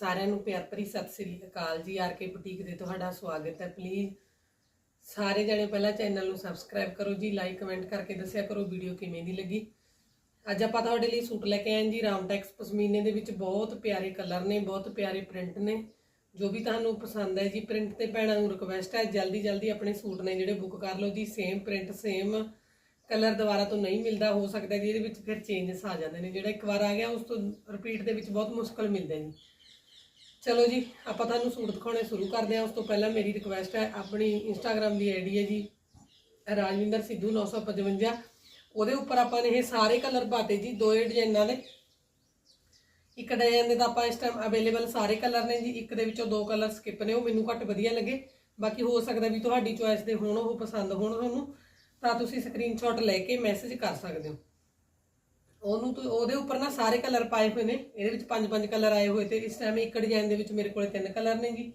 ਸਾਰਿਆਂ ਨੂੰ ਪਿਆਰ ਭਰੀ ਸਤਿ ਸ੍ਰੀ ਅਕਾਲ ਜੀ, ਆਰ ਕੇ ਬੁਟੀਕ ਦੇ ਤੁਹਾਡਾ ਸਵਾਗਤ ਹੈ। ਪਲੀਜ਼ ਸਾਰੇ ਜਣੇ ਪਹਿਲਾਂ ਚੈਨਲ ਨੂੰ ਸਬਸਕ੍ਰਾਈਬ ਕਰੋ ਜੀ ਲਾਈਕ ਕਮੈਂਟ ਕਰਕੇ ਦੱਸਿਆ ਕਰੋ ਵੀਡੀਓ ਕਿਵੇਂ ਦੀ ਲੱਗੀ। ਅੱਜ ਆਪਾਂ ਤੁਹਾਡੇ ਲਈ ਸੂਟ ਲੈ ਕੇ ਆਏ ਹਾਂ ਜੀ, ਰਾਮਟੈਕਸ ਪਸ਼ਮੀਨੇ ਦੇ ਵਿੱਚ ਬਹੁਤ ਪਿਆਰੇ ਕਲਰ ਨੇ, ਬਹੁਤ ਪਿਆਰੇ ਪ੍ਰਿੰਟ ਨੇ। ਜੋ ਵੀ ਤੁਹਾਨੂੰ ਪਸੰਦ ਹੈ ਜੀ ਪ੍ਰਿੰਟ ਤੇ ਭੈਣਾਂ ਨੂੰ ਰਿਕਵੈਸਟ ਹੈ, ਜਲਦੀ ਜਲਦੀ ਆਪਣੇ ਸੂਟ ਨੇ ਜਿਹੜੇ ਬੁੱਕ ਕਰ ਲਓ ਜੀ ਸੇਮ ਪ੍ਰਿੰਟ ਸੇਮ ਕਲਰ ਦੁਬਾਰਾ ਤੋਂ ਨਹੀਂ ਮਿਲਦਾ, ਹੋ ਸਕਦਾ ਜੀ ਇਹਦੇ ਵਿੱਚ ਫਿਰ ਚੇਂਜਸ ਆ ਜਾਂਦੇ ਨੇ। ਜਿਹੜਾ ਇੱਕ ਵਾਰ ਆ ਗਿਆ, ਉਸ ਤੋਂ ਰਿਪੀਟ ਦੇ ਵਿੱਚ ਬਹੁਤ ਮੁਸ਼ਕਲ ਮਿਲਦਾ ਜੀ ਚਲੋ ਜੀ, ਆਪਾਂ ਤੁਹਾਨੂੰ ਸੂਟ ਦਿਖਾਉਣੇ ਸ਼ੁਰੂ ਕਰਦੇ ਹਾਂ। ਉਸ ਤੋਂ ਪਹਿਲਾਂ ਮੇਰੀ ਰਿਕੁਐਸਟ ਹੈ, ਆਪਣੀ ਇੰਸਟਾਗ੍ਰam ਦੀ ਆਈਡੀ ਹੈ ਜੀ, ਰਾਜਵਿੰਦਰ ਸਿੱਧੂ 955 ਉਹਦੇ ਉੱਪਰ ਆਪਾਂ ਨੇ ਇਹ ਸਾਰੇ ਕਲਰ ਪਾਤੇ ਜੀ, ਦੋ ਹੀ ਡਿਜ਼ਾਈਨਾਂ ਦੇ ਇੱਕ ਡਿਜ਼ਾਈਨ ਦੇ ਤਾਂ ਆਪਾਂ ਇਸ ਟਾਈਮ ਅਵੇਲੇਬਲ ਸਾਰੇ ਕਲਰ ਨੇ ਜੀ, ਇੱਕ ਦੇ ਵਿੱਚੋਂ ਦੋ ਕਲਰ ਸਕਿਪ ਨੇ, ਉਹ ਮੈਨੂੰ ਘੱਟ ਵਧੀਆ ਲੱਗੇ। ਬਾਕੀ ਹੋ ਸਕਦਾ ਵੀ ਤੁਹਾਡੀ ਚੁਆਇਸ ਦੇ ਹੋਣ, ਉਹ ਪਸੰਦ ਹੋਣ ਤੁਹਾਨੂੰ, ਤਾਂ ਤੁਸੀਂ ਸਕਰੀਨਸ਼ਾਟ ਲੈ ਕੇ ਮੈਸੇਜ ਕਰ ਸਕਦੇ ਹੋ। ਉਹਨੂੰ ਤੋਂ ਉਹਦੇ ਉੱਪਰ ਨਾ ਸਾਰੇ ਕਲਰ ਪਾਏ ਹੋਏ ਨੇ। ਇਹਦੇ ਵਿੱਚ ਪੰਜ ਪੰਜ ਕਲਰ ਆਏ ਹੋਏ ਤੇ ਇਸ ਟਾਈਮ ਇੱਕ ਡਿਜ਼ਾਈਨ ਦੇ ਵਿੱਚ ਮੇਰੇ ਕੋਲੇ ਤਿੰਨ ਕਲਰ ਨੇ ਜੀ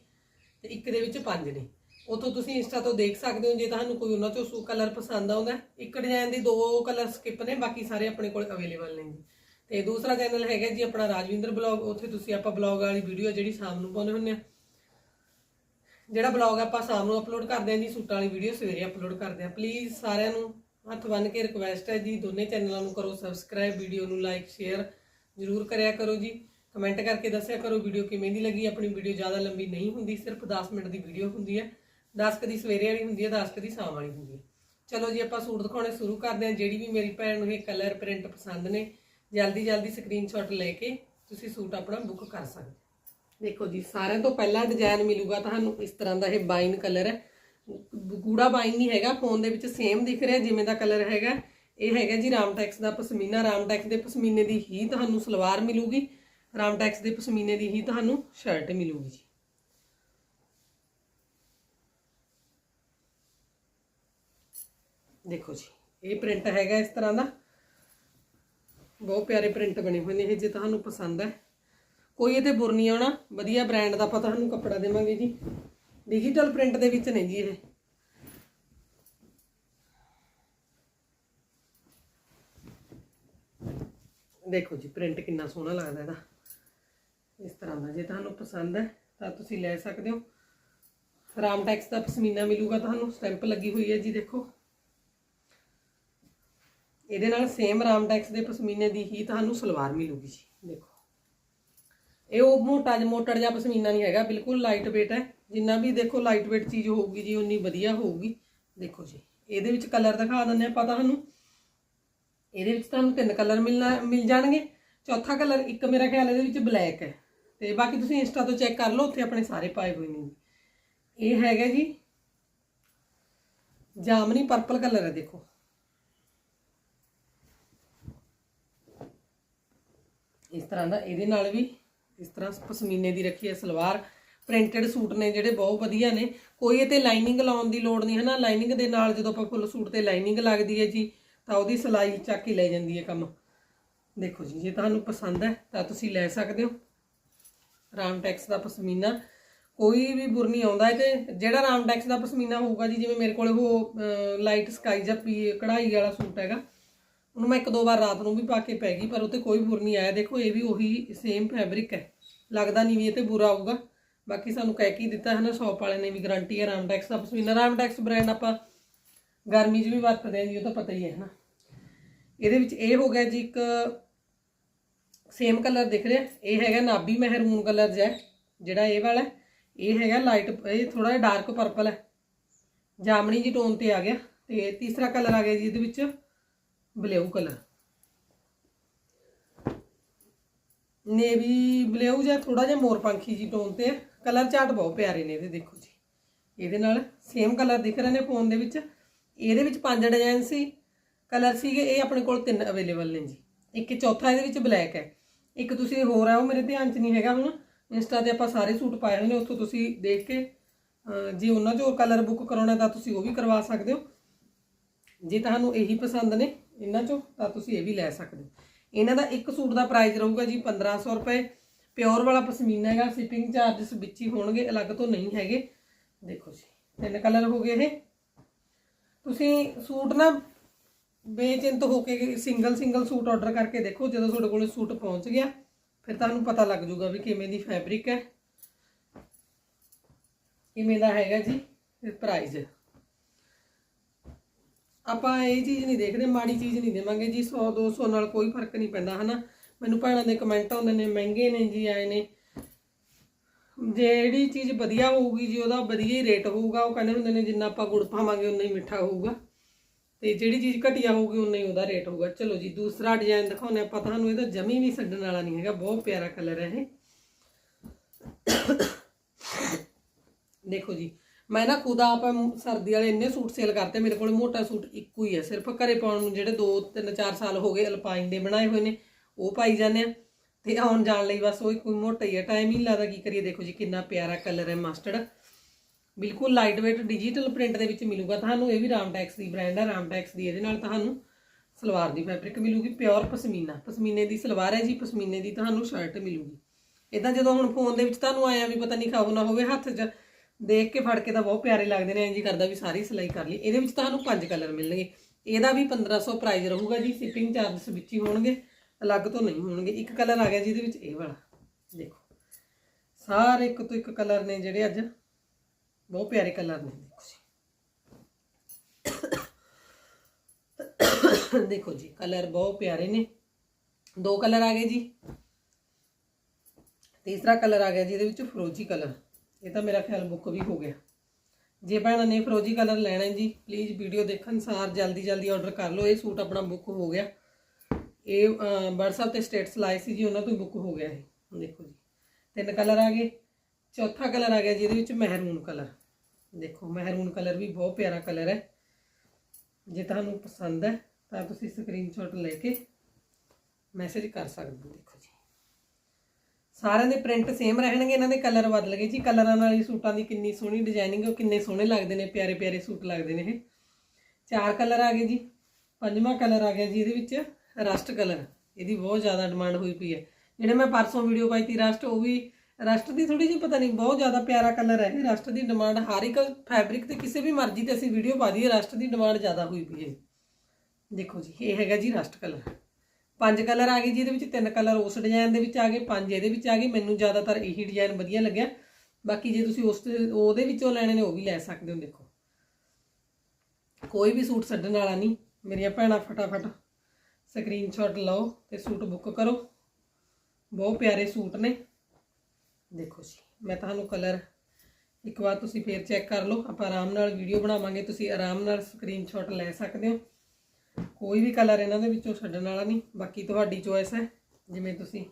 ਤੇ ਇੱਕ ਦੇ ਵਿੱਚ ਪੰਜ ਨੇ। ਉਤੋਂ ਤੁਸੀਂ ਇੰਸਟਾ ਤੋਂ ਦੇਖ ਸਕਦੇ ਹੋ, ਜੇ ਤੁਹਾਨੂੰ ਕੋਈ ਉਹਨਾਂ ਚੋਂ ਸੂ ਕਲਰ ਪਸੰਦ ਆਉਂਦਾ ਇੱਕ ਡਿਜ਼ਾਈਨ ਦੇ ਦੋ ਕਲਰ ਸਕਿਪ ਨੇ, ਬਾਕੀ ਸਾਰੇ ਆਪਣੇ ਕੋਲ ਅਵੇਲੇਬਲ ਨੇ ਜੀ ਤੇ ਦੂਸਰਾ ਚੈਨਲ ਹੈਗਾ ਜੀ ਆਪਣਾ ਰਾਜਵਿੰਦਰ ਬਲੌਗ, ਉੱਥੇ ਤੁਸੀਂ ਆਪਾਂ ਬਲੌਗ ਵਾਲੀ ਵੀਡੀਓ ਜਿਹੜੀ ਸ਼ਾਮ ਨੂੰ ਪਾਉਂਦੇ ਹੁੰਦੇ ਆ। ਜਿਹੜਾ ਬਲੌਗ ਆਪਾਂ ਸ਼ਾਮ ਨੂੰ ਅਪਲੋਡ ਕਰਦੇ ਹਾਂ ਜੀ, ਸੂਟਾਂ ਵਾਲੀ ਵੀਡੀਓ ਸਵੇਰੇ ਅਪਲੋਡ ਕਰਦੇ ਹਾਂ। ਪਲੀਜ਼ ਸਾਰਿਆਂ ਨੂੰ ਹੱਥ ਬੰਨ ਕੇ ਰਿਕੁਐਸਟ ਹੈ ਜੀ, ਦੋਨੇ ਚੈਨਲਾਂ ਨੂੰ ਕਰੋ ਸਬਸਕ੍ਰਾਈਬ ਵੀਡੀਓ ਨੂੰ ਲਾਈਕ ਸ਼ੇਅਰ ਜ਼ਰੂਰ ਕਰਿਆ ਕਰੋ ਜੀ। ਕਮੈਂਟ ਕਰਕੇ ਦੱਸਿਆ ਕਰੋ ਵੀਡੀਓ ਕਿਵੇਂ ਦੀ ਲੱਗੀ, ਆਪਣੀ ਵੀਡੀਓ ਜ਼ਿਆਦਾ ਲੰਬੀ ਨਹੀਂ ਹੁੰਦੀ, ਸਿਰਫ 10 ਮਿੰਟ ਦੀ ਵੀਡੀਓ ਹੁੰਦੀ ਹੈ। 10 ਕਦੀ ਸਵੇਰੇ ਵਾਲੀ ਹੁੰਦੀ ਹੈ 10 ਕਦੀ ਸ਼ਾਮ ਵਾਲੀ ਹੁੰਦੀ ਹੈ। ਚਲੋ ਜੀ, ਆਪਾਂ ਸੂਟ ਦਿਖਾਉਣੇ ਸ਼ੁਰੂ ਕਰਦੇ ਹਾਂ। ਜਿਹੜੀ ਵੀ ਮੇਰੀ ਭੈਣ ਨੂੰ ਇਹ ਕਲਰ ਪ੍ਰਿੰਟ ਪਸੰਦ ਨੇ, ਜਲਦੀ ਜਲਦੀ ਸਕਰੀਨਸ਼ਾਟ ਲੈ ਕੇ ਤੁਸੀਂ ਸੂਟ ਆਪਣਾ ਬੁੱਕ ਕਰ ਸਕਦੇ ਦੇਖੋ ਜੀ, ਸਾਰਿਆਂ ਤੋਂ ਪਹਿਲਾ ਡਿਜ਼ਾਈਨ ਮਿਲੂਗਾ ਤੁਹਾਨੂੰ। ਇਸ ਤਰ੍ਹਾਂ ਦਾ ਇਹ ਬਾਈਨ ਕਲਰ ਹੈ। ਗੂੜਾ ਬਾਈਨ ਨਹੀਂ ਹੈਗਾ ਫੋਨ ਦੇ ਵਿੱਚ ਸੇਮ ਦਿਖ ਰਿਹਾ ਜਿਵੇਂ ਦਾ ਕਲਰ ਹੈਗਾ। ਇਹ ਹੈਗਾ ਜੀ ਰਾਮਟੈਕਸ ਦਾ ਪਸ਼ਮੀਨਾ। ਰਾਮਟੈਕਸ ਦੇ ਪਸ਼ਮੀਨੇ ਦੀ ਹੀ ਤੁਹਾਨੂੰ ਸਲਵਾਰ ਮਿਲੂਗੀ। ਰਾਮਟੈਕਸ ਦੇ ਪਸ਼ਮੀਨੇ ਦੀ ਹੀ ਤੁਹਾਨੂੰ ਸ਼ਰਟ ਮਿਲੂਗੀ ਜੀ। ਦੇਖੋ ਜੀ, ਇਹ ਪ੍ਰਿੰਟ ਹੈਗਾ ਇਸ ਤਰ੍ਹਾਂ ਦਾ। ਬਹੁਤ ਪਿਆਰੇ ਪ੍ਰਿੰਟ ਬਣੇ ਹੋਏ ਨੇ ਇਹ, ਜੇ ਤੁਹਾਨੂੰ ਪਸੰਦ ਹੈ। ਕੋਈ ਇਹਦੇ ਬੁਰ ਨਹੀਂ ਆਉਣਾ। ਵਧੀਆ ਬ੍ਰਾਂਡ ਦਾ ਆਪਾਂ ਤੁਹਾਨੂੰ ਕੱਪੜਾ ਦੇਵਾਂਗੇ ਜੀ। ਡਿਜੀਟਲ ਪ੍ਰਿੰਟ ਦੇ ਵਿੱਚ ਨੇ ਜੀ ਇਹ। ਦੇਖੋ ਜੀ ਪ੍ਰਿੰਟ ਕਿੰਨਾ ਸੋਹਣਾ ਲੱਗਦਾ ਇਹਦਾ। ਇਸ ਤਰ੍ਹਾਂ ਦਾ ਜੇ ਤੁਹਾਨੂੰ ਪਸੰਦ ਹੈ, ਤਾਂ ਤੁਸੀਂ ਲੈ ਸਕਦੇ ਹੋ। ਰਾਮ ਟੈਕਸ ਦਾ ਪਸ਼ਮੀਨਾ ਮਿਲੂਗਾ ਤੁਹਾਨੂੰ ਸਟੈਂਪ ਲੱਗੀ ਹੋਈ ਹੈ ਜੀ, ਦੇਖੋ। ਇਹਦੇ ਨਾਲ ਸੇਮ ਰਾਮ ਟੈਕਸ ਦੇ ਪਸ਼ਮੀਨੇ ਦੀ ਹੀ ਤੁਹਾਨੂੰ ਸਲਵਾਰ ਮਿਲੂਗੀ ਜੀ, ਦੇਖੋ। ਇਹ ਉਹ ਮੋਟਾ ਜਿਹਾ ਮੋਟੜ ਜਿਹਾ ਪਸ਼ਮੀਨਾ ਨਹੀਂ ਹੈਗਾ, ਬਿਲਕੁਲ ਲਾਈਟ weight ਹੈ। ਜਿੰਨਾ ਵੀ ਦੇਖੋ ਲਾਈਟ weight ਚੀਜ਼ ਹੋਊਗੀ ਜੀ, ਉਨੀ ਵਧੀਆ ਹੋਊਗੀ। ਦੇਖੋ ਜੀ, ਇਹਦੇ ਵਿੱਚ ਕਲਰ ਦਿਖਾ ਦਿੰਦੇ ਆਪਾਂ ਤੁਹਾਨੂੰ ਇਹਦੇ ਵਿੱਚ ਤੁਹਾਨੂੰ ਤਿੰਨ ਕਲਰ ਮਿਲਣਾ ਮਿਲ ਜਾਣਗੇ। ਚੌਥਾ ਕਲਰ ਇੱਕ ਮੇਰਾ ਖਿਆਲ ਇਹਦੇ ਵਿੱਚ ਬਲੈਕ ਹੈ। ਤੇ ਬਾਕੀ ਤੁਸੀਂ ਇੰਸਟਾ ਤੋਂ ਚੈੱਕ ਕਰ ਲਓ, ਉੱਥੇ ਆਪਣੇ ਸਾਰੇ ਪਾਏ ਹੋਏ ਨੇ ਜੀ। ਇਹ ਹੈਗਾ ਜੀ, ਜਾਮਨੀ ਪਰਪਲ ਕਲਰ ਹੈ, ਦੇਖੋ। ਇਸ ਤਰ੍ਹਾਂ ਦਾ ਇਹਦੇ ਨਾਲ ਵੀ ਇਸ ਤਰ੍ਹਾਂ ਪਸ਼ਮੀਨੇ ਦੀ ਰੱਖੀ ਹੈ, ਸਲਵਾਰ ਪ੍ਰਿੰਟਡ ਸੂਟ ਨੇ ਜਿਹੜੇ ਬਹੁਤ ਵਧੀਆ ਨੇ। ਕੋਈ ਇਹ ਤੇ ਲਾਈਨਿੰਗ ਲਾਉਣ ਦੀ ਲੋੜ ਨਹੀਂ ਹੈ ਨਾ ਲਾਈਨਿੰਗ ਦੇ ਨਾਲ ਜਦੋਂ ਆਪਾਂ ਫੁੱਲ ਸੂਟ ਤੇ ਲਾਈਨਿੰਗ ਲੱਗਦੀ ਹੈ ਜੀ, ਤਾਂ ਉਹਦੀ ਸਿਲਾਈ ਚੱਕ ਕੇ ਲੈ ਜਾਂਦੀ ਹੈ ਕੰਮ। ਦੇਖੋ ਜੀ, ਜੇ ਤੁਹਾਨੂੰ ਪਸੰਦ ਹੈ, ਤਾਂ ਤੁਸੀਂ ਲੈ ਸਕਦੇ ਹੋ। ਰਾਮਟੈਕਸ ਦਾ ਪਸ਼ਮੀਨਾ। ਕੋਈ ਵੀ ਬੁਰ ਨਹੀਂ ਆਉਂਦਾ ਇਹ ਤੇ। ਜਿਹੜਾ ਰਾਮਟੈਕਸ ਦਾ ਪਸ਼ਮੀਨਾ ਹੋਊਗਾ ਜੀ, ਜਿਵੇਂ ਮੇਰੇ ਕੋਲ ਉਹ ਲਾਈਟ ਸਕਾਈ ਜਾਂ ਪੀ ਕਢਾਈ ਵਾਲਾ ਸੂਟ ਹੈਗਾ ਉਹਨੂੰ ਮੈਂ ਇੱਕ ਦੋ ਵਾਰ ਰਾਤ ਨੂੰ ਵੀ ਪਾ ਕੇ ਪੈ ਗਈ, ਪਰ ਉੱਤੇ ਕੋਈ ਬੁਰ ਨਹੀਂ ਆਇਆ। ਦੇਖੋ, ਇਹ ਵੀ ਉਹੀ ਸੇਮ ਫੈਬਰਿਕ ਹੈ। ਲੱਗਦਾ ਨਹੀਂ ਵੀ ਇਹ ਤੇ ਬੁਰਾ ਆਊਗਾ ਬਾਕੀ ਸਾਨੂੰ ਕਹਿ ਕੇ ਦਿੱਤਾ ਹੈ ਨਾ ਸ਼ੌਪ ਵਾਲੇ ਨੇ ਵੀ ਗਾਰੰਟੀ ਹੈ ਰਾਮਡੈਕਸ ਦਾ। ਪਸ਼ਮੀਨਾ ਰਾਮਡੈਕਸ ਬ੍ਰਾਂਡ ਆਪਾਂ ਗਰਮੀ 'ਚ ਵੀ ਵਰਤਦੇ ਹਾਂ ਜੀ ਉਹ ਤਾਂ ਪਤਾ ਹੀ ਹੈ ਨਾ ਇਹਦੇ ਵਿੱਚ ਇਹ ਹੋ ਗਿਆ ਜੀ ਇੱਕ ਸੇਮ ਕਲਰ ਦਿਖ ਰਿਹਾ। ਇਹ ਹੈਗਾ ਨਾਬੀ ਮਹਿਰੂਨ ਕਲਰ ਜਿਹਾ ਜਿਹੜਾ ਇਹ ਵਾਲਾ ਇਹ ਹੈਗਾ ਲਾਈਟ ਇਹ ਥੋੜਾ ਜਿਹਾ ਡਾਰਕ ਪਰਪਲ ਹੈ। ਜਾਮਣੀ ਜੀ ਟੋਨ ਤੇ ਆ ਗਿਆ। ਤੇ ਤੀਸਰਾ ਕਲਰ ਆ ਗਿਆ ਜੀ ਇਹਦੇ ਵਿੱਚ। Blue colour. ਨੇਵੀ ਬਲੂ ਜਾਂ ਥੋੜਾ ਜਿਹਾ ਮੋਰ ਪੰਖੀ ਜੀ ਟੋਨ ਤੇ ਕਲਰ ਚਾਰਟ ਬਹੁਤ ਪਿਆਰੇ ਨੇ ਇਹਦੇ, ਦੇਖੋ ਜੀ। ਇਹਦੇ ਨਾਲ ਸੇਮ ਕਲਰ ਦਿਖ ਰਹੇ ਨੇ ਫੋਨ ਦੇ ਵਿੱਚ। ਇਹਦੇ ਵਿੱਚ ਪੰਜ ਡਿਜ਼ਾਈਨ ਸੀ। ਕਲਰ ਸੀਗੇ, ਇਹ ਆਪਣੇ ਕੋਲ ਤਿੰਨ ਅਵੇਲੇਬਲ ਨੇ ਜੀ। ਇੱਕ ਚੌਥਾ ਇਹਦੇ ਵਿੱਚ ਬਲੈਕ ਹੈ। ਇੱਕ ਤੁਸੀਂ ਹੋਰ ਆ ਉਹ ਮੇਰੇ ਧਿਆਨ 'ਚ ਨਹੀਂ ਹੈਗਾ ਹੁਣ। ਇੰਸਟਾ ਤੇ ਆਪਾਂ ਸਾਰੇ ਸੂਟ ਪਾਏ ਹੋਏ ਨੇ, ਉੱਥੋਂ ਤੁਸੀਂ ਦੇਖ ਕੇ ਜੇ ਉਹਨਾਂ 'ਚੋਂ ਕਲਰ ਬੁੱਕ ਕਰਾਉਣਾ ਤਾਂ ਤੁਸੀਂ ਉਹ ਵੀ ਕਰਵਾ ਸਕਦੇ ਹੋ। ਜੇ ਤੁਹਾਨੂੰ ਇਹੀ ਪਸੰਦ ਨੇ ਇਹਨਾਂ 'ਚੋਂ ਤਾਂ ਤੁਸੀਂ ਇਹ ਵੀ ਲੈ ਸਕਦੇ ਹੋ। ਇਹਨਾਂ ਦਾ ਇੱਕ ਸੂਟ ਦਾ ਪ੍ਰਾਈਸ ਰਹੂਗਾ ਜੀ 1500 ਰੁਪਏ। ਪਿਓਰ ਵਾਲਾ ਪਸ਼ਮੀਨਾ ਹੈਗਾ ਸ਼ਿਪਿੰਗ ਚਾਰजेस ਵਿੱਚ ਹੀ ਹੋਣਗੇ, ਅਲੱਗ ਤੋਂ ਨਹੀਂ ਹੈਗੇ। ਦੇਖੋ ਜੀ, ਤਿੰਨ ਕਲਰ ਹੋ ਗਏ ਇਹ। ਤੁਸੀਂ ਸੂਟ ਨਾ ਬੇਚਿੰਤ ਹੋ ਕੇ ਸਿੰਗਲ ਸਿੰਗਲ ਸੂਟ ਆਰਡਰ ਕਰਕੇ ਦੇਖੋ, ਜਦੋਂ ਤੁਹਾਡੇ ਕੋਲ ਸੂਟ ਪਹੁੰਚ ਗਿਆ, ਫਿਰ ਤੁਹਾਨੂੰ ਪਤਾ ਲੱਗ ਜਾਊਗਾ ਵੀ ਕਿਵੇਂ ਦੀ ਫੈਬਰਿਕ ਹੈ। ਕਿਵੇਂ ਦਾ ਹੈਗਾ ਜੀ ਪ੍ਰਾਈਸ ਆਪਾਂ ਇਹ ਚੀਜ਼ ਨਹੀਂ ਦੇਖਦੇ, ਮਾੜੀ ਚੀਜ਼ ਨਹੀਂ ਦੇਵਾਂਗੇ ਜੀ 100 200 ਨਾਲ ਕੋਈ ਫ਼ਰਕ ਨਹੀਂ ਪੈਂਦਾ, ਹਨਾ? ਮੈਨੂੰ ਭੈਣਾਂ ਦੇ ਕਮੈਂਟ ਆਉਂਦੇ ਨੇ ਮਹਿੰਗੇ ਨੇ ਜੀ, ਆਏ ਨੇ। ਜਿਹੜੀ ਚੀਜ਼ ਵਧੀਆ ਹੋਊਗੀ ਜੀ, ਉਹਦਾ ਵਧੀਆ ਹੀ ਰੇਟ ਹੋਊਗਾ। ਉਹ ਕਹਿੰਦੇ ਹੁੰਦੇ ਨੇ, ਜਿੰਨਾ ਆਪਾਂ ਗੁੜ ਪਾਵਾਂਗੇ, ਉਨਾ ਹੀ ਮਿੱਠਾ ਹੋਊਗਾ। ਤੇ ਜਿਹੜੀ ਚੀਜ਼ ਘਟੀਆ ਹੋਊਗੀ, ਉਨਾ ਹੀ ਉਹਦਾ ਰੇਟ ਹੋਊਗਾ। ਚਲੋ ਜੀ, ਦੂਸਰਾ ਡਿਜ਼ਾਈਨ ਦਿਖਾਉਂਦੇ ਆਪਾਂ, ਤੁਹਾਨੂੰ ਇਹਦਾ ਜਮੀ ਵੀ ਛੱਡਣ ਵਾਲਾ ਨਹੀਂ ਹੈਗਾ, ਬਹੁਤ ਪਿਆਰਾ ਕਲਰ ਹੈ ਇਹ। ਦੇਖੋ ਜੀ ਮੈਂ ਨਾ ਖੁਦ ਆਪ ਸਰਦੀ ਵਾਲੇ ਇੰਨੇ ਸੂਟ ਸੇਲ ਕਰਤੇ, ਮੇਰੇ ਕੋਲ ਮੋਟਾ ਸੂਟ ਇੱਕੋ ਹੀ ਹੈ ਸਿਰਫ ਘਰੇ ਪਾਉਣ ਨੂੰ ਜਿਹੜੇ 2 3 4 ਸਾਲ ਹੋ ਗਏ ਅਲਪਾਈਨ ਦੇ ਬਣਾਏ ਹੋਏ ਨੇ, ਉਹ ਪਾਈ ਜਾਂਦੇ ਆ। ਤੇ ਆਉਣ ਜਾਣ ਲਈ ਬਸ ਉਹ ਹੀ ਕੋਈ ਮੋਟਾ ਹੀ ਹੈ ਟਾਈਮ ਹੀ ਨੀ ਲੱਗਦਾ, ਕੀ ਕਰੀਏ, ਦੇਖੋ ਜੀ ਕਿੰਨਾ ਪਿਆਰਾ ਕਲਰ ਹੈ ਮਸਟਰਡ ਬਿਲਕੁਲ ਲਾਈਟ weight ਡਿਜੀਟਲ ਪ੍ਰਿੰਟ ਦੇ ਵਿੱਚ ਮਿਲੂਗਾ ਤੁਹਾਨੂੰ, ਇਹ ਵੀ ਰਾਮਟੈਕਸ ਦੀ ਬ੍ਰਾਂਡ ਹੈ ਰਾਮਟੈਕਸ ਦੀ, ਇਹਦੇ ਨਾਲ ਤੁਹਾਨੂੰ ਸਲਵਾਰ ਦੀ ਫੈਬਰਿਕ ਮਿਲੂਗੀ ਪਿਓਰ ਪਸ਼ਮੀਨਾ, ਪਸ਼ਮੀਨੇ ਦੀ ਸਲਵਾਰ ਹੈ ਜੀ, ਪਸ਼ਮੀਨੇ ਦੀ ਤੁਹਾਨੂੰ ਸ਼ਰਟ ਮਿਲੂਗੀ। ਇਦਾਂ ਜਦੋਂ ਹੁਣ ਫੋਨ ਦੇ ਵਿੱਚ ਤੁਹਾਨੂੰ ਆਇਆ ਵੀ ਪਤਾ ਨਹੀਂ ਖਾਓ ਨਾ ਹੋਵੇ ਹੱਥ 'ਚ ਦੇਖ ਕੇ ਫੜ ਕੇ ਤਾਂ ਬਹੁਤ ਪਿਆਰੇ ਲੱਗਦੇ ਨੇ ਇੰਜ ਹੀ ਕਰਦਾ ਵੀ ਸਾਰੀ ਸਿਲਾਈ ਕਰ ਲਈ। ਇਹਦੇ ਵਿੱਚ ਤੁਹਾਨੂੰ ਪੰਜ ਕਲਰ ਮਿਲਣਗੇ। ਇਹਦਾ ਵੀ 1500 ਪ੍ਰਾਈਸ ਰਹੂਗਾ ਜੀ ਸ਼ਿਪਿੰਗ ਚਾਰजेस ਵਿੱਚ ਹੀ ਹੋਣਗੇ, ਅਲੱਗ ਤੋਂ ਨਹੀਂ ਹੋਣਗੇ। ਇੱਕ ਕਲਰ ਆ ਗਿਆ ਜਿਹਦੇ ਵਿੱਚ ਇਹ ਵਾਲਾ। ਦੇਖੋ, ਸਾਰੇ ਇੱਕ ਤੋਂ ਇੱਕ ਕਲਰ ਨੇ ਜਿਹੜੇ ਅੱਜ। ਬਹੁਤ ਪਿਆਰੇ ਕਲਰ ਨੇ, ਦੇਖੋ ਜੀ। ਦੇਖੋ ਜੀ, ਕਲਰ ਬਹੁਤ ਪਿਆਰੇ ਨੇ। ਦੋ ਕਲਰ ਆ ਗਏ ਜੀ। ਤੀਸਰਾ ਕਲਰ ਆ ਗਿਆ ਜੀ, ਇਹਦੇ ਵਿੱਚ ਫਰੋਜੀ ਕਲਰ। ਇਹ ਤਾਂ ਮੇਰਾ ਖਿਆਲ ਬੁੱਕ ਵੀ ਹੋ ਗਿਆ। ਜੇ ਭੈਣਾਂ ਨੇ ਫਰੋਜੀ ਕਲਰ ਲੈਣਾ ਹੈ ਜੀ ਪਲੀਜ਼ ਵੀਡੀਓ ਦੇਖਣ ਸਾਰ ਜਲਦੀ ਜਲਦੀ ਆਰਡਰ ਕਰ ਲਓ। ਇਹ ਸੂਟ ਆਪਣਾ ਬੁੱਕ ਹੋ ਗਿਆ। ਇਹ WhatsApp ਤੇ ਸਟੇਟਸ ਲਾਏ ਸੀ ਜੀ, ਉਹਨਾਂ ਤੋਂ ਬੁੱਕ ਹੋ ਗਿਆ ਇਹ। ਦੇਖੋ ਜੀ। ਤਿੰਨ ਕਲਰ ਆ ਗਏ। ਚੌਥਾ ਕਲਰ ਆ ਗਿਆ ਜਿਹਦੇ ਵਿੱਚ ਮਹਿਰੂਨ ਕਲਰ। ਦੇਖੋ, ਮਹਿਰੂਨ ਕਲਰ ਵੀ ਬਹੁਤ ਪਿਆਰਾ ਕਲਰ ਹੈ। ਜੇ ਤੁਹਾਨੂੰ ਪਸੰਦ ਹੈ, ਤਾਂ ਤੁਸੀਂ ਸਕਰੀਨਸ਼ਾਟ ਲੈ ਕੇ ਮੈਸੇਜ ਕਰ ਸਕਦੇ ਹੋ। ਦੇਖੋ ਜੀ। ਸਾਰਿਆਂ ਦੇ ਪ੍ਰਿੰਟ ਸੇਮ ਰਹਿਣਗੇ, ਇਹਨਾਂ ਦੇ ਕਲਰ ਬਦਲ ਗਏ ਜੀ। ਕਲਰਾਂ ਨਾਲ ਹੀ ਸੂਟਾਂ ਦੀ ਕਿੰਨੀ ਸੋਹਣੀ ਡਿਜ਼ਾਈਨਿੰਗ ਉਹ ਕਿੰਨੇ ਸੋਹਣੇ ਲੱਗਦੇ ਨੇ, ਪਿਆਰੇ ਪਿਆਰੇ ਸੂਟ ਲੱਗਦੇ ਨੇ ਇਹ। ਚਾਰ ਕਲਰ ਆ ਗਏ ਜੀ, ਪੰਜਵਾਂ ਕਲਰ ਆ ਗਿਆ ਜੀ ਇਹਦੇ ਵਿੱਚ ਰਸਟ ਕਲਰ ਇਹਦੀ ਬਹੁਤ ਜ਼ਿਆਦਾ ਡਿਮਾਂਡ ਹੋਈ ਪਈ ਹੈ। ਜਿਹੜੇ ਮੈਂ ਪਰਸੋਂ ਵੀਡੀਓ ਪਾਈ ਤੀ ਰਸਟ ਉਹ ਵੀ ਰਸਟ ਦੀ ਥੋੜੀ ਜਿਹੀ ਪਤਾ ਨਹੀਂ, ਬਹੁਤ ਜ਼ਿਆਦਾ ਪਿਆਰਾ ਕਲਰ ਹੈ ਇਹ। ਰਸਟ ਦੀ ਡਿਮਾਂਡ ਹਰ ਇੱਕ ਫੈਬਰਿਕ ਤੇ ਕਿਸੇ ਵੀ ਮਰਜ਼ੀ ਤੇ ਅਸੀਂ ਵੀਡੀਓ ਪਾ ਦਈਏ ਰਸਟ ਦੀ ਡਿਮਾਂਡ ਜ਼ਿਆਦਾ ਹੋਈ ਪਈ ਹੈ। ਦੇਖੋ ਜੀ, ਇਹ ਹੈਗਾ ਜੀ ਰਸਟ ਕਲਰ ਪੰਜ ਕਲਰ ਆ ਗਏ ਜਿਹਦੇ ਵਿੱਚ ਤਿੰਨ ਕਲਰ ਉਸ ਡਿਜ਼ਾਈਨ ਦੇ ਵਿੱਚ ਆ ਗਏ, ਪੰਜ ਇਹਦੇ ਵਿੱਚ ਆ ਗਏ। ਮੈਨੂੰ ਜ਼ਿਆਦਾਤਰ ਇਹੀ ਡਿਜ਼ਾਈਨ ਵਧੀਆ ਲੱਗਿਆ। ਬਾਕੀ ਜੇ ਤੁਸੀਂ ਉਸ ਉਹਦੇ ਵਿੱਚੋਂ ਲੈਣੇ ਨੇ, ਉਹ ਵੀ ਲੈ ਸਕਦੇ ਹੋ, ਦੇਖੋ। ਕੋਈ ਵੀ ਸੂਟ ਛੱਡਣ ਵਾਲਾ ਨਹੀਂ। ਮੇਰੀਆਂ ਭੈਣਾਂ ਫਟਾਫਟ ਸਕਰੀਨਸ਼ਾਟ ਲਓ ਤੇ ਸੂਟ ਬੁੱਕ ਕਰੋ। ਬਹੁਤ ਪਿਆਰੇ ਸੂਟ ਨੇ। ਦੇਖੋ ਜੀ, ਮੈਂ ਤੁਹਾਨੂੰ ਕਲਰ ਇੱਕ ਵਾਰ ਤੁਸੀਂ ਫੇਰ ਚੈੱਕ ਕਰ ਲਓ। ਆਪਾਂ ਆਰਾਮ ਨਾਲ ਵੀਡੀਓ ਬਣਾਵਾਂਗੇ। ਤੁਸੀਂ ਆਰਾਮ ਨਾਲ ਸਕਰੀਨਸ਼ਾਟ ਲੈ ਸਕਦੇ ਹੋ। ਕੋਈ ਵੀ ਕਲਰ ਇਹਨਾਂ ਦੇ ਵਿੱਚੋਂ ਛੱਡਣ ਵਾਲਾ ਨਹੀਂ। ਬਾਕੀ ਤੁਹਾਡੀ ਚੋਇਸ ਹੈ। ਜਿਵੇਂ ਤੁਸੀਂ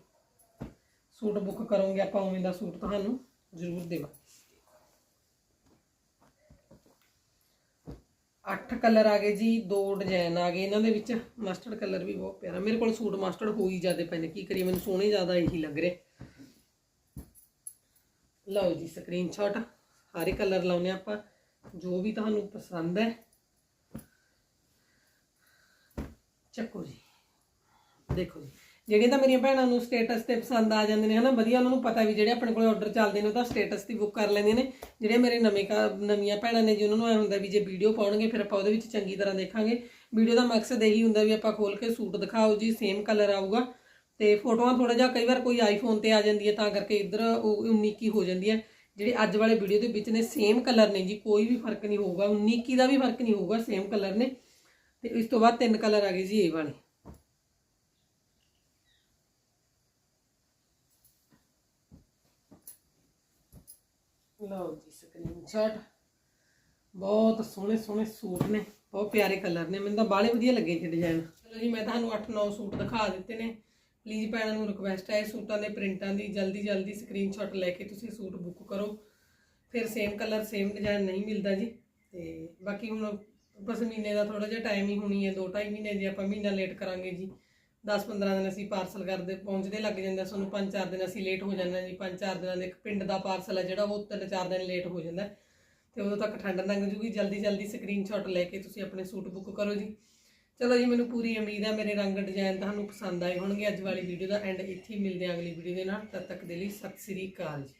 ਸੂਟ ਬੁੱਕ ਕਰੋਗੇ, ਆਪਾਂ ਉਵੇਂ ਦਾ ਸੂਟ ਤੁਹਾਨੂੰ ਜ਼ਰੂਰ ਦੇਵਾਂਗੇ। ਅੱਠ ਕਲਰ ਆ ਗਏ ਜੀ, ਦੋ ਡਿਜ਼ਾਈਨ ਆ ਗਏ ਇਹਨਾਂ ਦੇ ਵਿੱਚ। ਮਸਟਰਡ ਕਲਰ ਵੀ ਬਹੁਤ ਪਿਆਰਾ। ਮੇਰੇ ਕੋਲ ਸੂਟ ਮਸਟਰਡ ਹੋ ਹੀ ਜਾਂਦੇ ਪਏ ਨੇ। ਕੀ ਕਰੀਏ, ਮੈਨੂੰ ਸੋਹਣੇ ਜ਼ਿਆਦਾ ਇਹੀ ਲੱਗ ਰਹੇ। ਲਓ ਜੀ ਸਕਰੀਨਸ਼ਾਟ ਹਰ ਕਲਰ ਲਾਉਨੇ ਆਪਾਂ। ਜੋ ਵੀ ਤੁਹਾਨੂੰ ਪਸੰਦ ਹੈ। ਚੱਕੋ ਜੀ। ਦੇਖੋ ਜੀ। ਜਿਹੜੀਆਂ ਤਾਂ ਮੇਰੀਆਂ ਭੈਣਾਂ ਨੂੰ ਸਟੇਟਸ ਤੇ ਪਸੰਦ ਆ ਜਾਂਦੇ ਨੇ, ਹਨਾ, ਵਧੀਆ ਉਹਨਾਂ ਨੂੰ ਪਤਾ ਵੀ ਜਿਹੜੇ ਆਪਣੇ ਕੋਲ ਆਰਡਰ ਚੱਲਦੇ ਨੇ, ਉਹ ਤਾਂ ਸਟੇਟਸ ਤੇ ਬੁੱਕ ਕਰ ਲੈਂਦੇ ਨੇ। ਜਿਹੜੇ ਮੇਰੇ ਨਵੇਂ ਕਾ- ਨਵੀਆਂ ਭੈਣਾਂ ਨੇ ਜੀ, ਉਹਨਾਂ ਨੂੰ ਐ ਹੁੰਦਾ ਵੀ ਜੇ ਵੀਡੀਓ ਪਾਉਣਗੇ, ਫਿਰ ਆਪਾਂ ਉਹਦੇ ਵਿੱਚ ਚੰਗੀ ਤਰ੍ਹਾਂ ਦੇਖਾਂਗੇ। ਵੀਡੀਓ ਦਾ ਮਕਸਦ ਇਹੀ ਹੁੰਦਾ ਵੀ ਆਪਾਂ ਖੋਲ ਕੇ ਸੂਟ ਦਿਖਾਓ ਜੀ ਸੇਮ ਕਲਰ ਆਊਗਾ। ਤੇ ਫੋਟੋਆਂ ਥੋੜਾ ਜਿਹਾ ਕਈ ਵਾਰ ਕੋਈ ਆਈਫੋਨ ਤੇ ਆ ਜਾਂਦੀ ਹੈ, ਤਾਂ ਕਰਕੇ ਇੱਧਰ ਉਹ 19 ਹੋ ਜਾਂਦੀ ਹੈ। ਜਿਹੜੇ ਅੱਜ ਵਾਲੇ ਵੀਡੀਓ ਦੇ ਵਿੱਚ ਨੇ ਸੇਮ ਕਲਰ ਨੇ ਜੀ, ਕੋਈ ਵੀ ਫ਼ਰਕ ਨਹੀਂ ਹੋਊਗਾ। 19 ਦਾ ਵੀ ਫ਼ਰਕ ਨਹੀਂ ਹੋਊਗਾ ਸੇਮ ਕਲਰ ਨੇ। ਤੇ ਇਸ ਤੋਂ ਬਾਅਦ ਤਿੰਨ ਕਲਰ ਆ ਗਏ ਜੀ ਇਹ ਵਾਲੇ। ਲਓ ਜੀ ਸਕਰੀਨਸ਼ਾਟ ਬਹੁਤ ਸੋਹਣੇ ਸੋਹਣੇ ਸੂਟ ਨੇ, ਬਹੁਤ ਪਿਆਰੇ ਕਲਰ ਨੇ। ਮੈਨੂੰ ਤਾਂ ਬਾਹਲੇ ਵਧੀਆ ਲੱਗੇ ਜੀ ਡਿਜ਼ਾਈਨ ਚਲੋ ਜੀ, ਮੈਂ ਤੁਹਾਨੂੰ 8-9 ਸੂਟ ਦਿਖਾ ਦਿੱਤੇ ਨੇ। ਪਲੀਜ਼ ਭੈਣਾਂ ਨੂੰ ਰਿਕੁਐਸਟ ਹੈ, ਇਹ ਸੂਟਾਂ ਦੇ ਪ੍ਰਿੰਟਾਂ ਦੀ ਜਲਦੀ ਜਲਦੀ ਸਕਰੀਨਸ਼ਾਟ ਲੈ ਕੇ ਤੁਸੀਂ ਸੂਟ ਬੁੱਕ ਕਰੋ। ਫਿਰ ਸੇਮ ਕਲਰ ਸੇਮ ਡਿਜ਼ਾਈਨ ਨਹੀਂ ਮਿਲਦਾ ਜੀ। ਤੇ ਬਾਕੀ ਹੁਣ ਬਸ ਮਹੀਨੇ ਦਾ ਥੋੜਾ ਜਿਹਾ ਟਾਈਮ ਹੀ ਹੋਣੀ ਹੈ 2-2.5 ਮਹੀਨੇ ਜੇ ਆਪਾਂ ਮਹੀਨਾ ਲੇਟ ਕਰਾਂਗੇ ਜੀ। 10-15 ਦਿਨ ਅਸੀਂ ਪਾਰਸਲ ਕਰਦੇ, ਪਹੁੰਚਦੇ ਲੱਗ ਜਾਂਦਾ ਸਾਨੂੰ 5-4 ਦਿਨ ਅਸੀਂ ਲੇਟ ਹੋ ਜਾਂਦੇ ਹਾਂ ਜੀ। 5-4 ਦਿਨਾਂ ਦੇ ਇੱਕ ਪਿੰਡ ਦਾ ਪਾਰਸਲ ਹੈ ਜਿਹੜਾ ਉਹ 3-4 ਦਿਨ ਲੇਟ ਹੋ ਜਾਂਦਾ। ਹੈ। ਤੇ ਉਦੋਂ ਤੱਕ ਠੰਡ ਲੰਘ ਜੂਗੀ ਜਲਦੀ ਜਲਦੀ ਸਕਰੀਨਸ਼ਾਟ ਲੈ ਕੇ ਤੁਸੀਂ ਆਪਣੇ ਸੂਟ ਬੁੱਕ ਕਰੋ ਜੀ। ਚਲੋ ਜੀ, ਮੈਨੂੰ ਪੂਰੀ ਉਮੀਦ ਹੈ ਮੇਰੇ ਰੰਗ ਡਿਜ਼ਾਈਨ ਤੁਹਾਨੂੰ ਪਸੰਦ ਆਏ ਹੋਣਗੇ ਅੱਜ ਵਾਲੀ ਵੀਡੀਓ ਦਾ ਐਂਡ ਇੱਥੇ ਹੀ ਮਿਲਦੇ ਹਾਂ ਅਗਲੀ ਵੀਡੀਓ ਦੇ ਨਾਲ। ਤਦ ਤੱਕ ਦੇ ਲਈ ਸਤਿ ਸ੍ਰੀ ਅਕਾਲ ਜੀ।